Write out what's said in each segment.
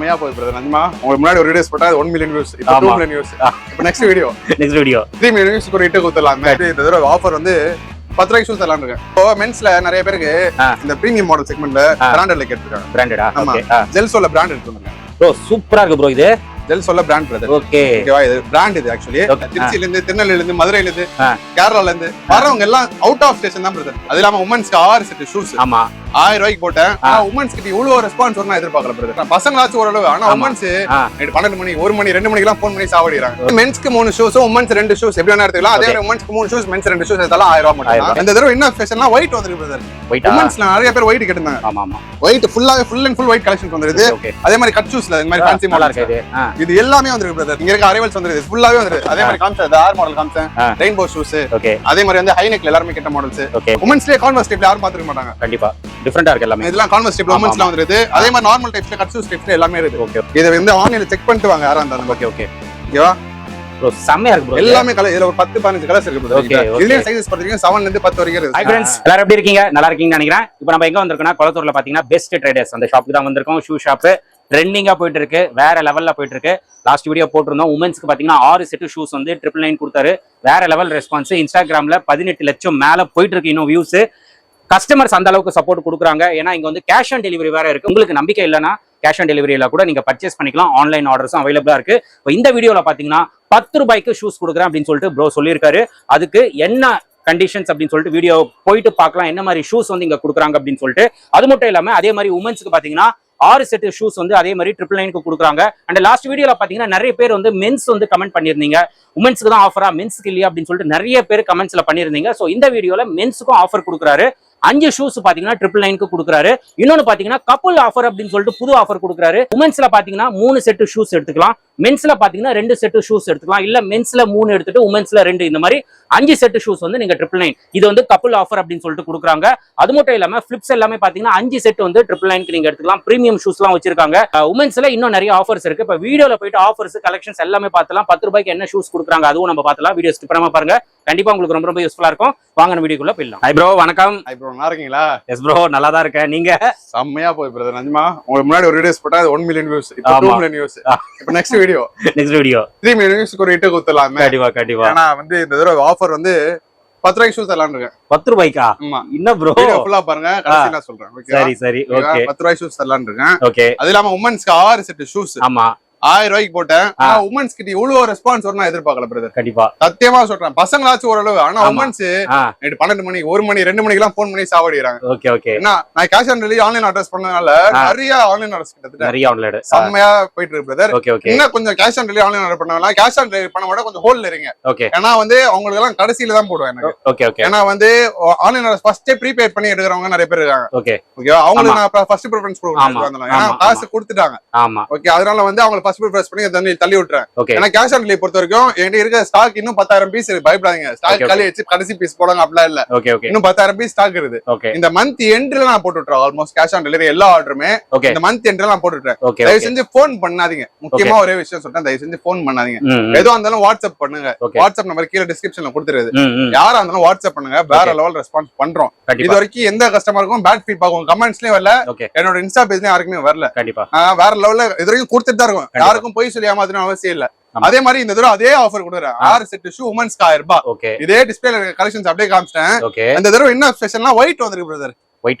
செம்மையா போய் பிரதர் நிஜமா? உங்களுக்கு முன்னாடி ஒரு வீடியோஸ் போட்டா ஒன் மில்லியன் வியூஸ் இப்போ டூ. மில்லியன் வியூஸ் இப்போ next video next video three million views ஒரு இட்டு கொடுத்துடலாம். இந்த தடவை ஆஃபர் வந்து பத்து ரூபாய்க்கு ஷூஸ் தரலாம் இருக்கேன். இப்போ மென்ஸ்ல நிறைய பேருக்கு. இந்த பிரீமியம் மாடல் செக்மெண்ட்ல. பிராண்டட்ல கேட்டிருக்காங்க. பிராண்டடா ஆமா. ஓகே ஜெல்சோல பிராண்ட் எடுத்துருங்க ப்ரோ சூப்பரா இருக்கு ப்ரோ இது. ஜெல்சோல பிராண்ட் பிரதர் ஓகே ஓகேவா இது பிராண்ட் இது ஆக்சுவலி. திருச்சியில இருந்து திருநெல்வேலில இருந்து மதுரையில இருந்து. கேரளால இருந்து வரவங்க எல்லாம் அவுட் ஆஃப் ஸ்டேஷன் தான் பிரதர் அது இல்லாம உமன்ஸ்க்கு ஆறு செட் ஷூஸ் ஆமா. ஆயிரம் ரூபாய்க்கு போட்டேன். உமன்ஸ் கிட்ட இவ்வளவு ரெஸ்பான்ஸ் வரும் நான் எதிர்பார்க்கல பிரதர் பசங்களாச்சும் ஓரளவு ஆனா. உமன்ஸ் பன்னெண்டு மணி ஒரு மணி ரெண்டு மணிக்கெல்லாம் ஃபோன் பண்ணி சாவடிக்கிறாங்க. மென்ஸ்க்கு மூணு ஷூஸ் உமன்ஸ் ரெண்டு ஷூஸ் எப்படி வேணா எடுத்துக்கலாம். அதே. மாதிரி உமன்ஸ்க்கு மூணு ஷூஸ் மென்ஸ் ரெண்டு ஷூஸ் இதெல்லாம் ஆயிரம் ரூபாய் மட்டும் இந்த தடவை என்ன ஸ்பெஷல்னா ஒயிட் வந்துருக்கு பிரதர் உமன்ஸ்ல நிறைய பேர் ஒயிட் கேட்டிருந்தாங்க. ஆமா ஆமா. ஒயிட் ஃபுல்லாவே full and full white collection வந்துருது அதே மாதிரி கட் ஷூஸ்ல இந்த மாதிரி ஃபேன்சி மாடல் இருக்கு இது. எல்லாமே வந்துருக்கு பிரதர் இங்க இருக்க அரைவல்ஸ் வந்துருது ஃபுல்லாவே வந்துருது அதே மாதிரி காமிச்சேன் ஆர் மாடல் காமிச்சேன். ரெயின்போ ஷூஸ் அதே மாதிரி வந்து ஹை நெக்ல எல்லாருமே கேட்ட மாடல்ஸ் உமன்ஸ்லயே கான்வர்ஸ் டைப்ல யாரும் பாத்துக்க மாட்டாங்க. கண்டிப்பா. டிஃப்ரெண்டா இருக்கு எல்லாமே. இதெல்லாம் கான்வர்ஸ் டைப்ல ஆமா, உமன்ஸ்ல வந்துருது. அதே மாதிரி நார்மல் டைப்ஸ்ல கட் ஷூஸ் டைப்ஸ்ல எல்லாமே இருக்கு. ஓகே இதை வந்து ஆன்லைன்ல செக் பண்ணிட்டு வாங்க யாரா இருந்தாலும். ஓகே ஓகே ஓகேவா ப்ரோ செம்மையா இருக்கு ப்ரோ எல்லாமே கலர் இதுல ஒரு பத்து பதினஞ்சு கலர்ஸ் இருக்கு. Okay, okay. இதுலயும் சைஸஸ் பாத்தீங்கன்னா செவன்ல இருந்து பத்து வரைக்கும் ஹாய் இருக்கு ஃப்ரெண்ட்ஸ் எல்லாரும் எப்படி இருக்கீங்க? நல்லா இருக்கீங்கன்னு நினைக்கிறேன். இப்போ நம்ம எங்க வந்திருக்கோம்னா குளத்தூர்ல பாத்தீங்கன்னா பெஸ்ட் ட்ரேடர்ஸ் அந்த ஷாப்புக்கு தான் வந்திருக்கோம். ஷூ ஷாப்பு ட்ரெண்டிங்கா போயிட்டு இருக்கு வேற லெவல்ல போயிட்டு இருக்கு லாஸ்ட் வீடியோ போட்டிருந்தோம். உமன்ஸ்க்கு பாத்தீங்கன்னா ஆறு செட்டு ஷூஸ் வந்து ட்ரிபிள் நைன் கொடுத்தாரு. வேற லெவல் ரெஸ்பான்ஸ் இன்ஸ்டாகிராம்ல பதினெட்டு லட்சம் மேல போயிட்டு இருக்கு இன்னும் வியூஸ் கஸ்டமர்ஸ் அந்த அளவுக்கு சப்போர்ட் கொடுக்குறாங்க. ஏன்னா இங்க வந்து கேஷ் ஆன் டெலிவரி வேற இருக்கு. உங்களுக்கு நம்பிக்கை இல்லைன்னா கேஷ் ஆன் டெலிவரியில கூட நீங்க பர்ச்சேஸ் பண்ணிக்கலாம். ஆன்லைன் ஆர்டர்ஸும் அவைலபிளா இருக்கு. இப்போ இந்த வீடியோல பாத்தீங்கன்னா பத்து ரூபாய்க்கு ஷூஸ் கொடுக்குறேன் அப்படின்னு சொல்லிட்டு ப்ரோ சொல்லியிருக்காரு. அதுக்கு என்ன கண்டிஷன்ஸ் அப்படின்னு சொல்லிட்டு வீடியோ போயிட்டு பார்க்கலாம். என்ன மாதிரி ஷூஸ் வந்து இங்க கொடுக்குறாங்க அப்படின்னு சொல்லிட்டு. அது மட்டும் இல்லாம அதே மாதிரி உமன்ஸ்க்கு பாத்தீங்கன்னா ஆறு செட் ஷூஸ் வந்து அதே மாதிரி ட்ரிபிள் நைனுக்கு கொடுக்குறாங்க. அண்ட் லாஸ்ட் வீடியோல பாத்தீங்கன்னா நிறைய பேர் வந்து மென்ஸ் வந்து கமெண்ட் பண்ணியிருந்தீங்க. உமன்ஸ்க்கு தான் ஆஃபரா மென்ஸ்க்கு இல்லையா? அப்படின்னு சொல்லிட்டு நிறைய பேர் கமெண்ட்ஸ்ல பண்ணியிருந்தீங்க. ஸோ இந்த வீடியோல மென்ஸுக்கும் ஆஃபர் கொடுக்குறாரு. அஞ்சு ஷூஸ் பாத்தீங்கன்னா ட்ரிபிள் நைனுக்கு கொடுக்குறாரு. இன்னொன்னு பாத்தீங்கன்னா கப்பல் ஆஃபர் அப்படின்னு சொல்லிட்டு புது ஆஃபர் கொடுக்குறாரு. உமன்ஸ்ல பாத்தீங்கன்னா மூணு செட்டு ஷூஸ் எடுத்துக்கலாம். மென்ஸ்ல பாத்தீங்கன்னா ரெண்டு செட்டு ஷூஸ் எடுத்துக்கலாம். இல்ல மென்ஸ்ல மூணு எடுத்துட்டு உமன்ஸ்ல ரெண்டு. இந்த மாதிரி அஞ்சு செட்டு ஷூஸ் வந்து நீங்க ட்ரிபிள் நைன் இது வந்து கப்புள் ஆஃபர் அப்படின்னு சொல்லிட்டு கொடுக்குறாங்க. அது மட்டும் இல்லாம ஃபிளிப்ஸ் எல்லாமே பாத்தீங்கன்னா அஞ்சு செட் வந்து ட்ரிபிள் நைனுக்கு நீங்க எடுத்துக்கலாம். பிரீமியம் ஷூஸ்லாம் வச்சிருக்காங்க. உமன்ஸ்ல இன்னும் நிறைய ஆஃபர்ஸ் இருக்கு. இப்ப வீடியோல போயிட்டு ஆஃபர்ஸ் கலெக்ஷன்ஸ் எல்லாமே பார்த்தலாம் பத்து ரூபாய்க்கு என்ன ஷூஸ் கொடுக்குறாங்க அதுவும் நம்ம பார்த்தலாம் வீடியோ ஸ்கிப் பண்ணாம பாருங்க. கண்டிப்பா உங்களுக்கு ரொம்ப ரொம்ப யூஸ்ஃபுல்லா இருக்கும். வாங்க நம்ம வீடியோக்குள்ள போயிடலாம். ஹை ப்ரோ வணக்கம். ஹாய் ப்ரோ நல்லா இருக்கீங்களா? எஸ் ப்ரோ நல்லா தான் இருக்கேன். நீங்க? செம்மையா போய் பிரதர் நிஜமா உங்களுக்கு முன்னாடி ஒரு வீடியோஸ் போட்டா ஒன் மில்லியன் வியூஸ் இப்போ டூ. Million views. இப்போ next video next video three million வியூஸ்க்கு ஒரு இட்டு கொடுத்துடலாம். கண்டிப்பா கண்டிப்பா. ஏன்னா வந்து இந்த தடவை ஆஃபர் வந்து பத்து ரூபாய்க்கு ஷூஸ் தரலாம் இருக்கேன். பத்து ரூபாய்க்கா? ஆமா. என்ன ப்ரோ வீடியோ ஃபுல்லா பாருங்க. கடைசி நான் சொல்றேன்? சரி சரி? ஓகே பத்து ரூபாய் ஷூஸ் தரலாம் இருக்கேன். ஓகே அது இல்லாம உமன்ஸ்க்கு ஆறு செட் ஷூஸ் ஆமா. ஆயிரம் ரூபாய்க்கு போட்டேன். ஆனா உமன்ஸ் கிட்ட இவ்வளவு ரெஸ்பான்ஸ் வரும் நான் எதிர்பார்க்கல பிரதர் கண்டிப்பா. சத்தியமா சொல்றேன். பசங்களாச்சும் ஓரளவு. ஆனா. உமன்ஸ் நைட்டு பன்னெண்டு மணி ஒரு மணி ரெண்டு மணிக்கெல்லாம் ஃபோன் பண்ணி சாவடிக்கிறாங்க. Okay okay. என்ன நான் cash on delivery online address பண்ணதுனால. நிறைய ஆன்லைன் அட்ரஸ் கிட்டத்தட்ட நிறைய ஆன்லைன் செம்மையா போயிட்டு இருக்கு பிரதர் ஓகே ஓகே. இன்னும் கொஞ்சம் cash on delivery online order பண்ணலாம் கேஷ் ஆன் டெலிவரி பண்ண விட கொஞ்சம் ஹோல்ல இருங்க. ஓகே. ஏன்னா வந்து அவங்களுக்கு எல்லாம் கடைசியில தான் போடுவேன் எனக்கு. Okay okay. ஏன்னா வந்து ஆன்லைன் அட்ரஸ் ஃபர்ஸ்டே ப்ரீபெய்ட் பண்ணி எடுக்கிறவங்க நிறைய பேர் இருக்காங்க. ஓகே. ஓகேவா அவங்களுக்கு நான் ஃபர்ஸ்ட் ப்ரிஃபரன்ஸ். கொடுக்குறேன் ஏன்னா காசு கொடுத்துட்டாங்க. ஆமா. ஓகே அதனால வந்து அவங்களை ஃபர்ஸ்ட் ப்ரிஃபரன்ஸ் பண்ணி தண்ணி தள்ளி விட்டுறேன். ஏன்னா கேஷ் ஆன் டெலிவரி பொறுத்த வரைக்கும் என்கிட்ட இருக்க ஸ்டாக் இன்னும் பத்தாயிரம் பீஸ் இருக்கு. பயப்படாதீங்க. ஸ்டாக். காலி வச்சு கடைசி பீஸ் போடுவாங்க அப்படிலாம் இல்ல. இன்னும் பத்தாயிரம் பீஸ் ஸ்டாக் இருக்குது. ஓகே இந்த மந்த் எண்ட்ல நான் போட்டு விட்டுறேன் ஆல்மோஸ்ட் கேஷ் ஆன் டெலிவரி எல்லா ஆர்டருமே இந்த மந்த் எண்ட்ல நான் போட்டு விட்டுறேன் தயவு செஞ்சு ஃபோன் பண்ணாதீங்க. முக்கியமா ஒரே விஷயம் சொல்றேன். தயவு செஞ்சு ஃபோன் பண்ணாதீங்க. எதுவா இருந்தாலும் வாட்ஸ்அப் பண்ணுங்க. வாட்ஸ்அப் நம்பர் கீழே டிஸ்கிரிப்ஷன்ல கொடுத்துருது. யாரா இருந்தாலும் வாட்ஸ்அப் பண்ணுங்க. வேற. லெவல் ரெஸ்பான்ஸ் பண்றோம். இது வரைக்கும் எந்த கஸ்டமருக்கும் பேட் ஃபீட்பேக் கமெண்ட்ஸ்லயும் வரல. என்னோட இன்ஸ்டா பேஜ்லயும் யாருக்குமே வரல. கண்டிப்பா. வேற லெவல்ல இது வரைக்கும் கொடுத்துட்டு தான் இருக்கும். யாருக்கும் போய் சொல்லி ஏமாத்தணும் அவசியம் இல்ல. அதே மாதிரி இந்த தடவை அதே ஆஃபர் கொடுக்குறேன். ஆறு செட் ஷூ உமன்ஸ்க்கு ஆயிரம் ரூபாய். இதே டிஸ்பிளேல கலெக்ஷன்ஸ் அப்படியே காமிச்சிட்டேன். இந்த தடவை என்ன ஸ்பெஷல்னா ஒயிட் வந்திருக்கு பிரதர்